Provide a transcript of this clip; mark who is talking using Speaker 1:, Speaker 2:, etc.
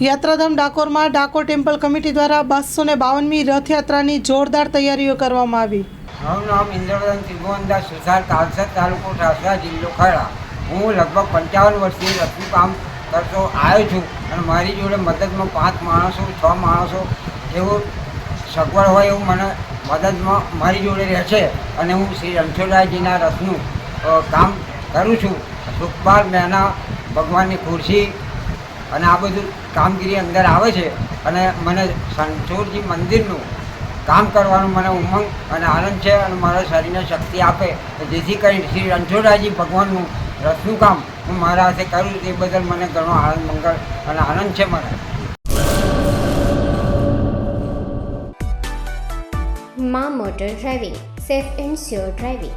Speaker 1: યાત્રાધામ ડાકોરમાં Dakor temple committee દ્વારા બસો ને બાવનમી રથયાત્રાની જોરદાર તૈયારીઓ કરવામાં આવી.
Speaker 2: મારું નામ ઇન્દ્રવદન ત્રિભુવનદાસ સુથાર તાલસદ તાલુકો ઠાસરા જિલ્લો ખરા હું લગભગ પંચાવન વર્ષથી રથનું કામ કરતો આવ્યો છું અને મારી જોડે મદદમાં પાંચ માણસો, છ માણસો એવું સગવડ હોય એવું મને મદદમાં મારી જોડે રહે છે અને હું શ્રી રણછોડરાયજીના રથનું કામ કરું છું. સુખપાલ મહેના ભગવાનની ખુરશી અને આ બધું કામગીરી અંદર આવે છે. અને મને રણછોડજી મંદિરનું કામ કરવાનું મને ઉમંગ અને આનંદ છે અને મારા શરીરને શક્તિ આપે. જેથી કરીને શ્રી રણછોડરાયજી ભગવાનનું રથનું કામ હું મારા હાથે કરું તે બદલ મને ઘણો આનંદ, મંગળ અને આનંદ છે મને
Speaker 3: મા motor driving, safe and sure driving.